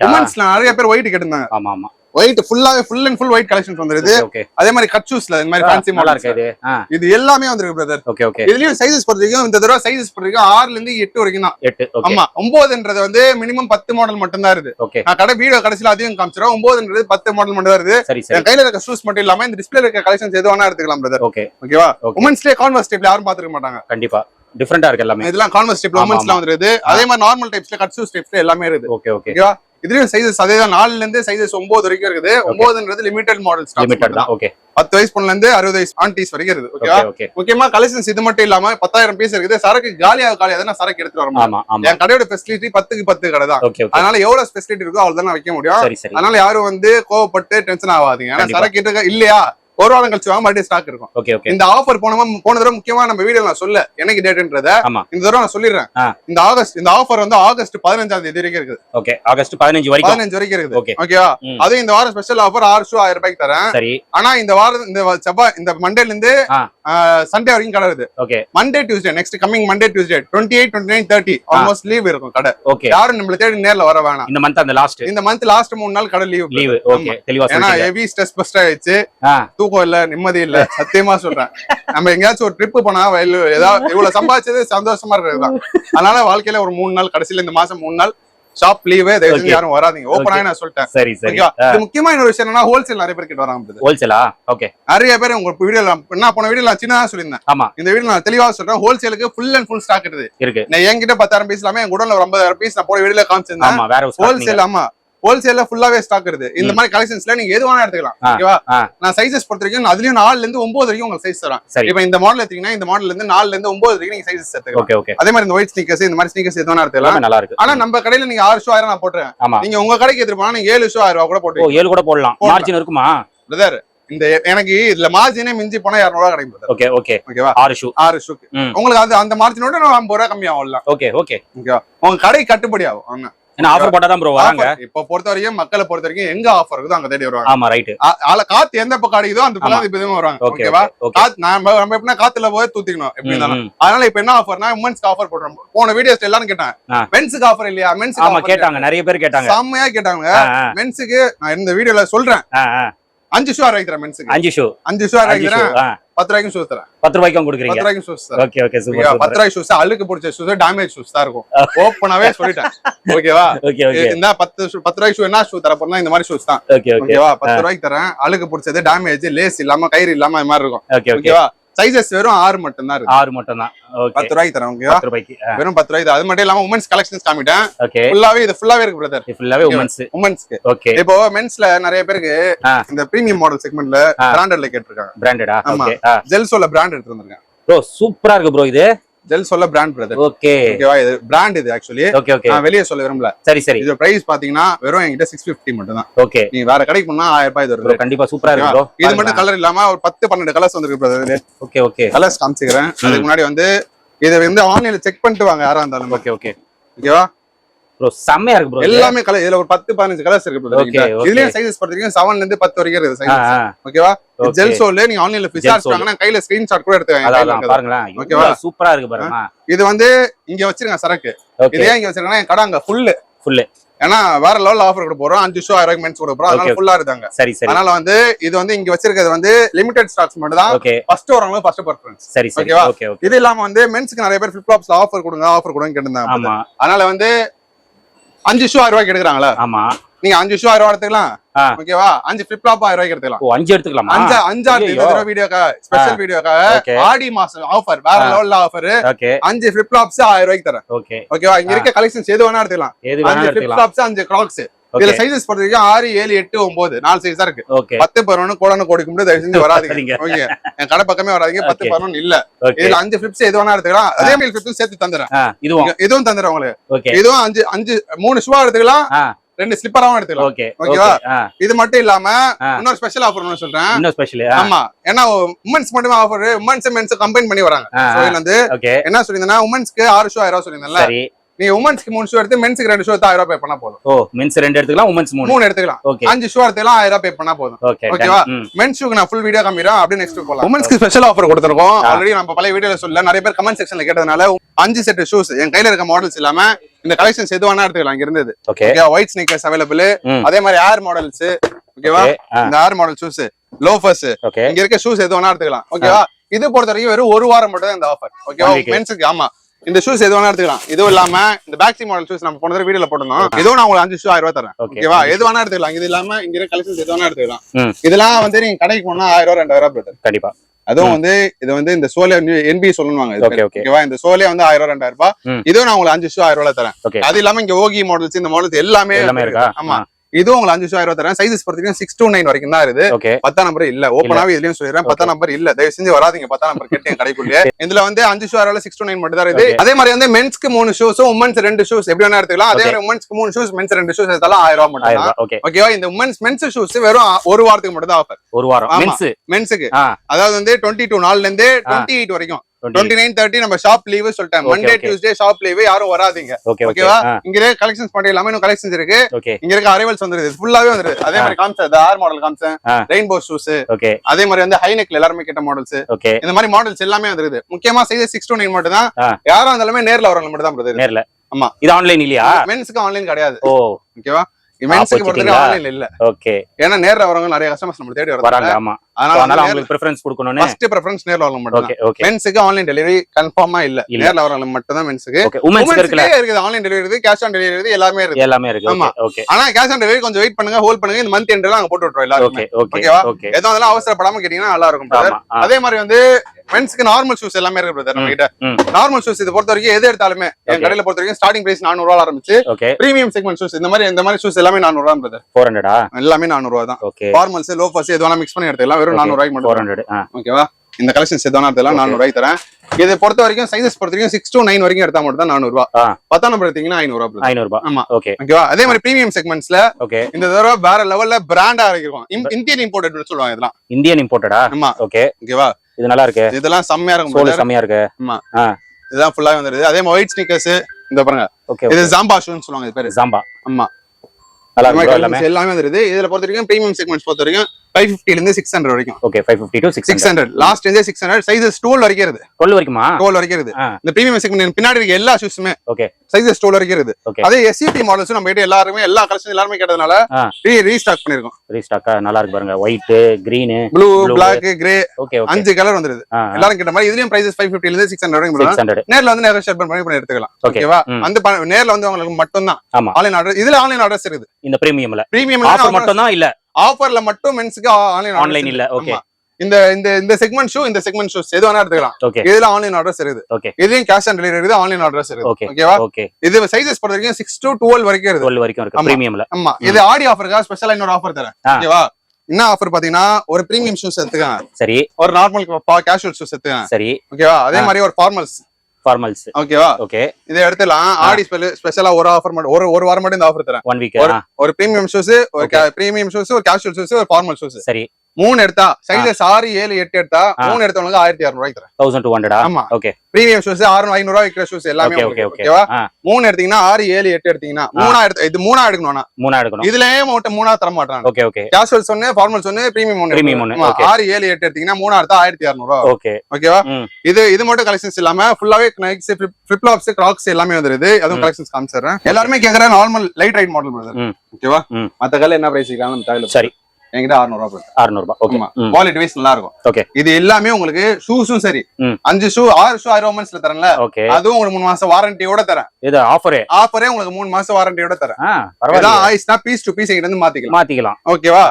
உமன்ஸ்ல நிறைய பேர் ஒயிட் கேட்டிருந்தாங்க. ஆமா ஆமா. ஒயிட் ஃபுல்லாவே full and full white collections வந்துருது. அதே மாதிரி கட் ஷூஸ்ல இந்த மாதிரி ஃபேன்சி மாடல் இது. ஆ. இது எல்லாமே வந்திருக்கு பிரதர் ஓகே ஓகே இதுலயும் சைஸஸ் பொறுத்த வரைக்கும் இந்த தடவை சைஸஸ் பொறுத்த வரைக்கும் ஆறுல இருந்து எட்டு வரைக்கும் தான். எட்டு ஆமா ஒன்பதுன்றது வந்து மினிமம் பத்து மாடல் மட்டும் தான் இருக்கு ஓகே நான் கடை வீடியோ கடைசியில அதையும் காமிச்சிடும் ஒன்பதுன்றது பத்து மாடல் மட்டும் தான் இருக்கு என் கையில இருக்க ஷூஸ் மட்டும் இல்லாம இந்த டிஸ்பிளே இருக்க கலெக்ஷன்ஸ் எது வேணா எடுத்துக்கலாம் பிரதர் ஓகே ஓகேவா. உமன்ஸ்லயே கான்வர்ஸ் டைப்ல யாரும் பாத்துக்க மாட்டாங்க. கண்டிப்பா. டிஃப்ரெண்டா இருக்கு எல்லாமே. இதெல்லாம் கான்வர்ஸ் டைப்ல ஆமா, உமன்ஸ்ல வந்துருது. அதே மாதிரி நார்மல் டைப்ஸ்ல கட் ஷூஸ் டைப்ஸ்ல எல்லாமே இருக்குது ஓகே ஓகே ஓகேவா இதுலயும் சைஸஸ் அதே தான் நாலுல இருந்து சைஸஸ் ஒன்பது வரைக்கும் இருக்குது. ஒன்பதுன்றது லிமிடெட் மாடல்ஸ் லிமிட்டட் தான். ஓகே பத்து வயசு பொண்ணுல இருந்து அறுபது வயசு ஆன்டிஸ் வரைக்கும் இருக்குது ஓகேவா ஓகே ஓகே முக்கியமா கலெக்ஷன்ஸ் இது மட்டும் இல்லாம பத்தாயிரம் பீஸ் இருக்குது. சரக்கு காலியாக காலியாக நான் சரக்கு எடுத்துட்டு வர முடியும். ஆமா ஆமா. என் கடையோட ஃபெசிலிட்டி பத்துக்கு பத்து கடை தான். அதனால எவ்வளவு ஃபெசிலிட்டி இருக்கோ அவ்வளவு தான் வைக்க முடியும். அதனால யாரும் வந்து கோவப்பட்டு டென்ஷன் ஆகாதீங்க. ஏன்னா. சரக்கு இல்லையா? ஒரு வாரம் கழிச்சு வாங்க மறுபடியும் ஸ்டாக் இருக்கும். ஓகே ஓகே இந்த ஆஃபர் போன போன தடவை முக்கியமா நம்ம வீடியோ நான் சொல்ல எனக்கு டேட்ன்றத இந்த தடவை நான் சொல்லிடுறேன். இந்த ஆகஸ்ட் இந்த ஆஃபர் வந்து ஆகஸ்ட் பதினஞ்சாம் தேதி வரைக்கும் இருக்குது. ஓகே ஆகஸ்ட் பதினஞ்சு வரைக்கும். பதினஞ்சு வரைக்கும் இருக்குது. ஓகே ஓகேவா. அதுவும் இந்த வாரம் ஸ்பெஷல் ஆஃபர் ஆறு ஷூ ஆயிரம் ரூபாய்க்கு தரேன். சரி. ஆனா இந்த வாரம் இந்த செவ்வாய் இந்த மண்டேல இருந்து. சண்டே வரைக்கும் கடை இருக்குது. Okay Monday Tuesday next coming Monday Tuesday twenty eight twenty nine thirty almost leave இருக்கும் கடை. ஓகே யாரும் நம்மள தேடி நேர்ல வர வேணாம். இந்த மந்த் அந்த லாஸ்ட் இந்த மந்த் லாஸ்ட் மூணு நாள் கடை லீவ் லீவு ஓகே தெளிவா ஏன்னா ஹெவி ஸ்ட்ரெஸ் பஸ்ட் ஆயிடுச்சு. தூக்கம் இல்ல நிம்மதி இல்ல. சத்தியமா சொல்றேன். நம்ம எங்கேயாச்சும் ஒரு ட்ரிப் போனா வெள்ள- ஏதாவது இவ்வளவு சம்பாதிச்சது சந்தோஷமா இருக்கிறது தான் அதனால வாழ்க்கையில ஒரு மூணு நாள் கடைசியில இந்த மாசம் மூணு நாள் ஷாப் லீவு தயவு. யாரும் வராதீங்க. ஓப்பனாக நான் சொல்லிட்டேன். சரி சரி. முக்கியமா இன்னொரு விஷயம் என்னன்னா ஹோல்சேல் நிறைய பேர் கிட்ட வராங்க. ஹோல்சேலா ஓகே நிறைய பேர் உங்க வீடியோல என்ன போன வீடியோ நான் சின்னதா சொல்லியிருந்தேன். ஆமா. இந்த வீடியோ நான் தெளிவா சொல்றேன் ஹோல்சேலுக்கு ஃபுல் அண்ட் ஃபுல் ஸ்டாக் இருக்குது. இருக்கு. நான் என்கிட்ட பத்தாயிரம் பீஸ் இல்லாம என் குடோன்ல ஒரு ஐம்பதாயிரம் பீஸ் நான் போன வீடியோல காமிச்சிருந்தேன். ஹோல்சேல் ஆமா. ஹோல்சேல்ல ஃபுல்லாவே ஸ்டாக் இருக்குது இந்த மாதிரி கலெக்ஷன்ஸ்ல நீங்க எது வேணா எடுத்துக்கலாம் ஓகேவா. நான் சைஸஸ் பொறுத்த வரைக்கும் அதுலயும் நாலுல இருந்து ஒன்பது வரைக்கும் உங்களுக்கு சைஸ் தரேன் இப்போ இந்த மாடல் எடுத்தீங்கன்னா இந்த மாடல்ல இருந்து நாலுல இருந்து ஒன்பது வரைக்கும் நீங்க சைஸஸ் எடுத்துக்கலாம். அதே மாதிரி இந்த ஒயிட் ஸ்னீக்கர்ஸ் இந்த மாதிரி ஸ்னீக்கர்ஸ் எது வேணா எடுத்துக்கலாம். நல்லா இருக்கு ஆனா நம்ம கடையில நீங்க ஆறு ஷோ ஆயிரம் நான் போட்டுறேன் நீங்க உங்க கடைக்கு எடுத்துட்டு போனா நீங்க ஏழு ஷோ ஆயிரம் ரூபாய் கூட போட்டு ஏழு கூட போடலாம். மார்ஜின் இருக்குமா? பிரதர் இந்த எனக்கு இதுல மார்ஜினே மிஞ்சி போனா இரநூறு ரூபாய் கிடைக்கும். Okay okay. ஓகேவா ஆறு ஷூ ஆறு ஷூக்கு. உங்களுக்கு அது அந்த மார்ஜினோட ஐம்பது ரூபாய் கம்மியாகும் ஓகே ஓகே. ஓகேவா உங்க கடை கட்டுப்படி ஆகும். ஏன்னா ஆஃபர் போட்டா தான் ப்ரோ வராங்க. இப்போ பொறுத்த வரைக்கும் மக்களை பொறுத்த வரைக்கும் எங்க ஆஃபர் இருக்குதோ அங்க தேடி வருவாங்க. ஆமா ரைட் ஆ- ஆள காத்து எந்த பக்கம் அடிக்குதோ அந்த பக்கம் இப்ப இதுவும் வருவாங்க ஓகே ஓகேவா ஓகே காத்து நம்ம நம்ம எப்படின்னா காத்துல போய் தூத்திக்கணும். எப்படி இருந்தாலும். அதனால இப்ப என்ன ஆஃபர்னா உமன்ஸ்க்கு ஆஃபர் போடுறோம். போன வீடியோஸ் எல்லாரும் கேட்டாங்க. மென்ஸுக்கு ஆஃபர் இல்லையா? ஆமா மென்ஸுக்கு கேட்டாங்க நிறைய பேர் கேட்டாங்க. செம்மையா கேட்டாங்க. மென்ஸுக்கு நான் இந்த வீடியோல சொல்றேன். அஞ்சு ஷூ அரைக்கிறேன் மென்ஸுக்கு அஞ்சு ஷூ அஞ்சு ஷூ அரைக்கிறேன் பத்து ரூபாய்க்கும் ஷூஸ் தரேன். பத்து ரூபாய்க்கும் பத்து கொடுக்குறீங்க ரூபாய்க்கும் ஷூஸ் தரேன். ஓகே ஓகே ஓகேவா? சூப்பர் பத்து ரூபாய்க்கு ஷூஸ் அழுக்கு பிடிச்ச ஷூஸ் டேமேஜ் ஷூஸ் தான் இருக்கும். ஓப்பனாவே சொல்லிட்டேன். ஓகேவா? ஓகே ஓகே இந்த பத்து பத்து ரூபாய்க்கு ஷூ என்ன ஷூ தர இந்த மாதிரி ஷூஸ் தான். ஓகே ஓகே ஓகேவா? பத்து ரூபாய்க்கு தரேன். அழுக்கு பிடிச்சது டேமேஜ் லேஸ் இல்லாம கயிறு இல்லாம மாதிரி இருக்கும். ஓகே ஓகே ஓகேவா? சைசஸ் வெறும் ஆறு மட்டும் தான் இருக்கு. ஆறு மட்டும் தான் ஓகே பத்து ரூபாய்க்கு தரேன் ஓகேவா பத்து ரூபாய்க்கு வெறும் பத்து ரூபாய்க்கு அது மட்டும் இல்லாம உமன்ஸ் கலெக்ஷன்ஸ் காமிட்டேன். ஓகே ஃபுல்லாவே இது ஃபுல்லாவே இருக்கு பிரதர் ஃபுல்லாவே உமன்ஸ் உமன்ஸ்க்கு ஓகே இப்போ மென்ஸ்ல நிறைய பேருக்கு. இந்த பிரீமியம் மாடல் செக்மெண்ட்ல. பிராண்டட்ல கேட்டிருக்காங்க. பிராண்டடா ஆமா. ஓகே ஜெல்சோல பிராண்ட் எடுத்து வந்திருக்கேன். ப்ரோ சூப்பரா இருக்கு ப்ரோ இது. ஜெல்சோல பிராண்ட் பிரதர் ஓகே ஓகேவா இது பிராண்ட் இது ஆக்சுவலி ஓகே ஓகே நான் வெளியே சொல்ல விரும்பல. சரி சரி. இது பிரைஸ் பாத்தீங்கன்னா வெறும் என்கிட்ட சிக்ஸ் பிப்டி மட்டும் தான் ஓகே நீ வேற கடைக்கு போனா ஆயிரம் ரூபாய் இது வருது கண்டிப்பா சூப்பரா இருக்கு ப்ரோ இது மட்டும் கலர் இல்லாம ஒரு பத்து பன்னெண்டு கலர்ஸ் வந்திருக்கு பிரதர் ஓகே ஓகே கலர்ஸ் காமிச்சுக்கிறேன். அதுக்கு முன்னாடி வந்து இதை வந்து ஆன்லைன்ல செக் பண்ணிட்டு வாங்க யாரா இருந்தாலும். ஓகே ஓகே ஓகேவா ப்ரோ செம்மையா இருக்கு ப்ரோ எல்லாமே கலர் இதுல ஒரு பத்து பதினஞ்சு கலர்ஸ் இருக்கு okay. இதுலயும் சைஸஸ் பொறுத்தவரைக்கும் செவன்ல இருந்து பத்து வரைக்கும் இருக்கு சைஸ் ஓகேவா. ஜெல் சோல் நீங்க ஆன்லைன்ல விசாரிச்சாங்கன்னா கையில ஸ்கிரீன்ஷாட் கூட எடுத்து அதான் அதான் வைங்க. பாருங்களேன். ஓகேவா? சூப்பரா இருக்கு பாருங்க இது வந்து இங்க வச்சிருங்க சரக்கு. இதே இங்க வச்சிருக்கா என் கடை அங்க ஃபுல்லு ஃபுல்லு ஏன்னா வேற லெவல் ஆஃபர் கொடுக்க போறோம். அஞ்சு ஷோ ஆயிரம் மென்ஸ் கொடுக்க போறோம். அதனால. ஃபுல்லா இருக்காங்க சரி சரி. அதனால வந்து இது வந்து இங்க வச்சிருக்கிறது வந்து லிமிடெட் ஸ்டாக்ஸ் மட்டும் தான் ஃபர்ஸ்ட் வரவங்க ஃபர்ஸ்ட் பர்ஃபரன்ஸ் சரி ஓகேவா? ஓகே ஓகே இது இல்லாம வந்து மென்ஸ்க்கு நிறைய பேர் ஃபிளிப் ஃப்ளாப்ஸ்ல ஆஃபர் கொடுங்க ஆஃபர் கொடுங்க கேட்டிருந்தாங்க. அதனால வந்து அஞ்சு ஷூ ஆயிரம் ரூபாய்க்கு எடுக்கிறாங்களா? ஆமா. நீங்க அஞ்சு ஷூ ஆயிரம் ரூபாய் எடுத்துக்கலாம். ஓகேவா அஞ்சு ஃபிளிப் ஃப்ளாப் ஆயிரம் ரூபாய்க்கு எடுத்துக்கலாம். ஓ அஞ்சு எடுத்துக்கலாமா? அஞ்சு அஞ்சாறு இந்த. தடவை வீடியோக்காக ஸ்பெஷல் வீடியோக்காக ஆடி மாசம் ஆஃபர் வேற. லெவல்ல ஆஃபர் அஞ்சு ஃபிளிப் ஃப்ளாப்ஸ் ஆயிரம் ரூபாய்க்கு தரேன். ஓகே ஓகேவா இங்க இருக்க கலெக்ஷன்ஸ் எது வேணா எடுத்துக்கலாம். அஞ்சு ஃபிளிப் ஃப்ளாப்ஸ் அஞ்சு கிராக்ஸ் இதுல பொறுத்த வரைக்கும் ஆறு ஏழு எட்டு ஒன்பது. நாலு சைஸ் தான் இருக்கு. பத்து பதினொன்னு கோடான கோடி கும்பிட்டு தயவு செஞ்சு வராதீங்க. ஓகே. என் கடை பக்கமே வராதீங்க. பத்து. பதினொன்னு இல்ல. இதுல அஞ்சு ஃபிளிப்ஸ் எது வேணா எடுத்துக்கலாம். அதே மாதிரி ஃபிளிப்ஸும் சேர்த்து தந்துடுறேன் இதுவும். இதுவும் தந்துடுறேன் உங்களுக்கு. இதுவும் அஞ்சு அஞ்சு மூணு ஷூவா எடுத்துக்கலாம். ரெண்டு ஸ்லிப்பராவும் எடுத்துக்கலாம். ஓகே ஓகேவா? இது மட்டும் இல்லாம. இன்னொரு ஸ்பெஷல் ஆஃபர் ஒன்று சொல்றேன். இன்னும் ஸ்பெஷல் ஆமா. ஏன்னா உமன்ஸ் மட்டுமே ஆஃபர் உமன்ஸ் மென்ஸ் கம்பைன் பண்ணி வராங்க. வந்து என்ன சொல்லியிருந்தேன்னா உமன்ஸ்க்கு ஆறு ஷோ ஆயிரம் ரூபாய் சொல்லியிருந்தேன்ல. நீங்க உமன்ஸ்க்கு மூணு ஷோ எடுத்து மென்ஸ்க்கு ரெண்டு ஷோ எடுத்து ஆயிரம் ரூபாய் பே பண்ணா போதும். ஓ மென்ஸ் ரெண்டு எடுத்துக்கலாம் உமன்ஸ் மூணு. மூணு எடுத்துக்கலாம். ஓகே அஞ்சு ஷோ எடுத்துக்கலாம் ஆயிரம் ரூபாய் பே பண்ணா போதும். ஓகே ஓகேவா? மென்ஸ் ஷூக்கு நான் ஃபுல் வீடியோ காமிக்கிறேன். அப்படியே நெக்ஸ்ட் போலாம். உமன்ஸ்க்கு ஸ்பெஷல் ஆஃபர் கொடுத்துருக்கோம். ஆல்ரெடி நம்ம பழைய வீடியோல சொல்ல நிறைய பேர் கமெண்ட் செக்ஷன்ல கேட்டதுனால அஞ்சு செட் ஷூஸ் என் கையில இருக்க மாடல்ஸ் இல்லாம இந்த கலெக்ஷன்ஸ் எது வேணா எடுத்துக்கலாம். இங்க இருந்தது. ஒயிட் ஸ்னீக்கர்ஸ் அவைலபிள் அதே மாதிரி ஏர் மாடல்ஸ் ஓகேவா இந்த ஏர் மாடல் ஷூஸ் லோஃபர்ஸ் இங்க இருக்க ஷூஸ் எது வேணா எடுத்துக்கலாம் ஓகேவா இது பொறுத்த வரைக்கும் வெறும் ஒரு வாரம் மட்டும் தான் இந்த ஆஃபர் ஓகேவா. மென்ஸுக்கு ஆமா. இந்த ஷூஸ் எது வேணா எடுத்துக்கலாம். இதுவும் இல்லாம இந்த பேக்ஸி மாடல் ஷூஸ் நம்ம போன தடவை வீடியோல போட்டிருந்தோம். இதுவும் நான் உங்களுக்கு அஞ்சு ஷூ ஆயிரம் ரூபாய் தரேன். ஓகே ஓகேவா எது வேணா எடுத்துக்கலாம். இது இல்லாம இங்க இருக்க கலெக்ஷன்ஸ் எது வேணா எடுத்துக்கலாம். இதெல்லாம் வந்து நீங்க கடைக்கு போனா ஆயிரம் ரூபாய் ரெண்டாயிரம் ரூபாய் brother. கண்டிப்பா. அதுவும் வந்து இது வந்து இந்த சோலே என்பி சொல்லுவாங்க. ஓகேவா இந்த சோலே வந்து ஆயிரம் ரூபாய் ரெண்டாயிரம் ரூபாய். இதுவும் நான் உங்களுக்கு அஞ்சு ஷூ ஆயிரம் ரூபாய் தரேன். அது இல்லாம இங்க ஓகி மாடல்ஸ் இந்த மாடல்ஸ் எல்லாமே எல்லாமே இருக்கா? ஆமா. இதுவும் உங்களுக்கு அஞ்சு ரூபாய் தரேன் சைஸஸ் பொறுத்தவரைக்கும் சிக்ஸ் to நைன் வரைக்கும் தான் ஓகே பத்தாம் நம்பர் இல்ல. ஓப்பனாவே இதுலயும் சொல்லிடுறேன். பத்தாம் நம்பர் இல்ல. தயவு செஞ்சு வராதீங்க. பத்தாம் நம்பர் கேட்டு கடைக்குள்ளே இதுல வந்து அஞ்சு ஷூ ஆயிரம் சிக்ஸ் to நைன் மட்டும் தான் Okay. அதே மாதிரி வந்து மென்ஸ்க்கு மூணு ஷூஸும் உமன்ஸ் ரெண்டு ஷூஸ் எப்படி வேணா எடுத்துக்கலாம். அதே மாதிரி உமன்ஸ்க்கு மூணு ஷூஸ் மென்ஸ் ரெண்டு ஷூஸ் எடுத்தாலும் ஆயிரம் ரூபாய் மட்டும் ரூபாய். ஓகேவா இந்த உமன்ஸ் மென்ஸ் ஷூஸ் வெறும் ஒரு வாரத்துக்கு மட்டும் தான் ஆஃபர் ஒரு வாரம். மென்ஸுக்கு அதாவது வந்து டுவெண்ட்டி டூ நாள்ல இருந்து டுவெண்ட்டி எயிட் வரைக்கும். 20 டுவெண்ட்டி நைன் தேர்ட்டி நம்ம ஷாப் லீவ் சொல்லிட்டேன். மண்டே. டியூஸ்டே ஷாப் லீவ் யாரும் வராதீங்க. ஓகே ஓகே ஓகேவா இங்க கலெக்ஷன்ஸ் மட்டும் இல்லாம இன்னும் கலெக்ஷன்ஸ் இருக்கு. இங்க இருக்க அரைவல்ஸ் வந்துருது. ஃபுல்லாவே வந்துருது. அதே மாதிரி காமிச்சேன். ஆர் மாடல் காமிச்சேன். ரெயின்போ ஷூஸ் அதே மாதிரி வந்து ஹைநெக்ல எல்லாருமே கிட்ட மாடல்ஸ் இந்த மாதிரி மாடல்ஸ் எல்லாமே வந்துருது. முக்கியமா சைஸ் சிக்ஸ் டூ நைன் மட்டும் தான் ஆ. யாரா இருந்தாலுமே நேர்ல வரவங்க மட்டும் தான் நேர்ல. ஆமா. இது ஆன்லைன் இல்லையா? மென்ஸ்க்கு ஆன்லைன் கிடையாது. ஓகேவா மென்ஸ்க்கு இல்ல? ஓகே ஏன்னா நேர்ல வரவங்க நிறைய கஸ்டமர்ஸ் நம்ம தேடி வராங்க ஆமா. அதனால அவங்களுக்கு ப்ரிஃபரன்ஸ் கொடுக்கணும்னு ஃபர்ஸ்ட் ப்ரெஃபரன்ஸ் நேர்ல வரவங்க மட்டும் தான் ஓகே ஓகே மென்ஸுக்கு ஆன்லைன் டெலிவரி கன்ஃபார்மா இல்ல. நேர்ல வரவங்க மட்டும் தான் மென்ஸுக்கு ஓகே உமன்ஸ்க்கு இருக்குது. ஆன்லைன் டெலிவரி இருக்குது கேஷ் ஆன் டெலிவரி இருக்குது எல்லாமே இருக்கு எல்லாமே இருக்கு ஆமா. ஓகே ஆனா கேஷ் ஆன் டெலிவரி கொஞ்சம் வெயிட் பண்ணுங்க ஹோல்ட் பண்ணுங்க. இந்த மந்த் எண்ட்ல அங்க போட்டு விட்டுறோம் எல்லாருமே. ஓகே ஓகே ஓகேவா? ஓகே எதுவும் அதெல்லாம் அவசரப்படாம கேட்டீங்கன்னா நல்லா இருக்கும் அதே மாதிரி வந்து மென்ஸ்க்கு நார்மல் ஷூஸ் எல்லாமே இருக்கு பிரதர் நம்ம கிட்ட. நார்மல் ஷூஸ் இது பொறுத்த வரைக்கும் எது எடுத்தாலுமே என். கடையில பொறுத்த வரைக்கும் ஸ்டார்டிங் பிரைஸ் நானூறு ரூபா ஆரம்பிச்சு பிரீமியம் செக்மெண்ட் ஷூஸ் இந்த மாதிரி இந்த மாதிரி ஷூஸ் எல்லாமே நானூறு ரூபா பிரதர் ஃபோர் ஹண்ட்ரடா எல்லாமே நானூறு ரூபா தான் ஃபார்மல்ஸ் லோஃபர்ஸ் எது வேணா மிக்ஸ் பண்ணி எடுத்துக்கலாம். வெறும் நானூறு ரூபாய்க்கு மட்டும் ஃபோர் ஹண்ட்ரட் ஓகேவா இந்த கலெக்ஷன்ஸ் எது வேணா எடுத்துக்கலாம். நானூறு ரூபாய்க்கு தரேன். இதை பொறுத்த வரைக்கும் சைஸஸ் பொறுத்த வரைக்கும் சிக்ஸ் to நைன் வரைக்கும் எடுத்தா மட்டும் தான் நானூறு ரூபா. பத்தாம் நம்பர் எடுத்தீங்கன்னா ஐநூறு ரூபா brother. ஐநூறுபா. ஆமா. ஓகே ஓகேவா அதே மாதிரி பிரீமியம் செக்மெண்ட்ஸ்ல ஓகே இந்த தடவை வேற லெவல்ல பிராண்டா இறக்கிருக்கோம் இந்தியன் இம்போர்ட்டட் சொல்லுவாங்க இதெல்லாம். இந்தியன் இம்போர்ட்டடா ஆமா. ஓகே ஓகேவா இது நல்லா இருக்கு இதெல்லாம் செம்மையா இருக்கும் சோல். செம்மையா இருக்கு இதுதான் ஃபுல்லாவே வந்துருது. அதே மாதிரி ஒயிட் ஸ்னீக்கர்ஸ் இந்த பாருங்க. ஓகே இது ஜாம்பா ஷூன்னு சொல்லுவாங்க இது பேரு. ஜாம்பா ஆமா. நல்லா எல்லாமே. எல்லாமே வந்துருது. இதுல பொறுத்த வரைக்கும் பிரீமியம் செக்மெண்ட்ஸ் பொறுத்த வரைக்கும் ஃபைவ் ஃபிஃப்டில இருந்து சிக்ஸ் ஹண்ட்ரட் வரைக்கும். Okay five fifty to six hundred last ரேஞ்சே six hundred sizes டூல் வரைக்கும் இருக்குது டுவெல் வரைக்குமா? டோல் வரைக்கும் இருக்குது. இந்த பிரீமியம் செக்மெண்ட் பின்னாடி இருக்க எல்லா ஷூஸுமே ஓகே சைஸஸ் டோல் வரைக்கும் இருக்குது. அதே எஸ்சிபி மாடல்ஸ் நம்ம கிட்ட எல்லாருமே எல்லா கலெக்ஷன் எல்லாருமே கேட்டதுனால. ரீ ரீஸ்டாக் பண்ணிருக்கோம் ரீஸ்டாக்கா நல்லா இருக்கு பாருங்க. White green blue Blue. Black grey okay அஞ்சு கலர் வந்துருது. எல்லாரும் கேட்ட மாதிரி இதுலயும் பிரைசஸ் ஃபைவ் ஃபிஃப்டில இருந்து சிக்ஸ் ஹண்ட்ரட் வரைக்கும் நேர்ல வந்து நேரம் ஷேர் பண்ணி பண்ணி எடுத்துக்கலாம். ஓகேவா. அந்த நேர்ல வந்து உங்களுக்கு மட்டும் தான் ஆன்லைன் ஆர்டர் இதுல ஆன்லைன் ஆர்டர்ஸ் இருக்குது. இந்த பிரீமியம்ல பிரீமியம் மட்டும் தான் இல்ல. ஆஃபர்ல மட்டும் மென்ஸ்க்கு ஆன்லைன் ஆன்லைன் இல்ல. ஓகே இந்த இந்த இந்த செக்மெண்ட் ஷூ இந்த செக்மெண்ட் ஷூஸ் எது வேணா எடுத்துக்கலாம். இதுல ஆன்லைன் ஆர்டர்ஸ் இருக்குது ஓகே இதுலயும் கேஷ் ஆன் டெலிவரி இருக்குது ஆன்லைன் ஆர்டர்ஸ் இருக்குது ஓகே ஓகேவா ஓகே இது சைஸஸ் பொறுத்த வரைக்கும் சிக்ஸ் டு டுவெல் வரைக்கும் இருக்குது. டுவெல் வரைக்கும் இருக்கு. பிரீமியம்ல ஆமா. இது ஆடி ஆஃபருக்கா ஸ்பெஷலா இன்னொரு ஆஃபர் தரேன். ஓகேவா என்ன ஆஃபர் பாத்தீங்கன்னா ஒரு பிரீமியம் ஷூஸ் எடுத்துக்கங்க. சரி. ஒரு நார்மல் கேஷுவல் ஷூஸ் எடுத்துக்கங்க. சரி. ஓகேவா அதே. மாதிரி ஒரு ஃபார்மல்ஸ் ஃபார்மல்ஸ் ஓகேவா ஓகே இதை எடுத்துலாம் ஆடி ஸ்பெஷலா ஒரு ஆஃபர் மட்டும் ஒரு ஒரு வாரம் மட்டும் இந்த ஆஃபர் தரேன். ஒன் வீக் ஒரு பிரீமியம் ஷூஸ் ஒரு பிரீமியம் ஷூஸ் ஒரு கேஷுவல் ஷூஸ் ஒரு ஃபார்மல் ஷூஸ் சரி. மூணு எடுத்தா சைஸஸ் ஆறு ஏழு எட்டு எடுத்தா. மூணு எடுத்தவங்களுக்கு ஆயிரத்தி இரநூறு ரூபாய்க்கு தரேன் தௌசண்ட் டூ ஹண்ட்ரடா ஆமா. ஓகே பிரீமியம் ஷூஸ் ஆறு ஐநூறு ரூபாய் விற்கிற ஷூஸ் எல்லாமே ஓகேவா மூணு எடுத்தீங்கன்னா ஆறு ஏழு எட்டு எடுத்தீங்கன்னா மூணா எடுத்து இது மூணா எடுக்கணும்னா? மூணா எடுக்கணும். இதுலயே மட்டும் மூணா தர மாட்டாங்க. ஓகே ஓகே கேஷுவல் சொன்னு ஃபார்மல் சொன்னு பிரீமியம் okay. ஆறு ஏழு எட்டு எடுத்தீங்கன்னா மூணா எடுத்தா ஆயிரத்தி இரநூறு ரூபா ஓகே ஓகேவா. இது இது மட்டும் கலெக்ஷன்ஸ் இல்லாம ஃபுல்லாவே நைக்ஸ் ஃபிளிப் ஃப்ளாப்ஸ் கிராக்ஸ் எல்லாமே வந்துருது. அதுவும். கலெக்ஷன்ஸ் காமிச்சிடுறேன். எல்லாருமே கேக்குற நார்மல் லைட் ரைட் மாடல். ஓகேவா. மத்த கல்ல என்ன பிரைஸ் சரி. என்கிட்ட அறுநூறு ரூபா அறுநூறுபா. ஓகே ஆமா. ம். குவாலிட்டி வைஸ் நல்லா இருக்கும் ஓகே இது எல்லாமே உங்களுக்கு ஷூஸும் சரி. அஞ்சு ஷூ ஆறு ஷூ ஆயிரம் ரொமான்ஸ்ல தரேன்ல. ஓகே அதுவும் உங்களுக்கு மூணு மாசம் வாரண்டியோட தரேன். இது ஆஃபரே ஆஃபரே உங்களுக்கு மூணு மாசம் வாரண்டியோட தரேன். இதான் ஆயிஸ்னா பீஸ் டு பீஸ் இருந்து மாத்திக்கலாம். மாத்திக்கலாம். ஓகேவா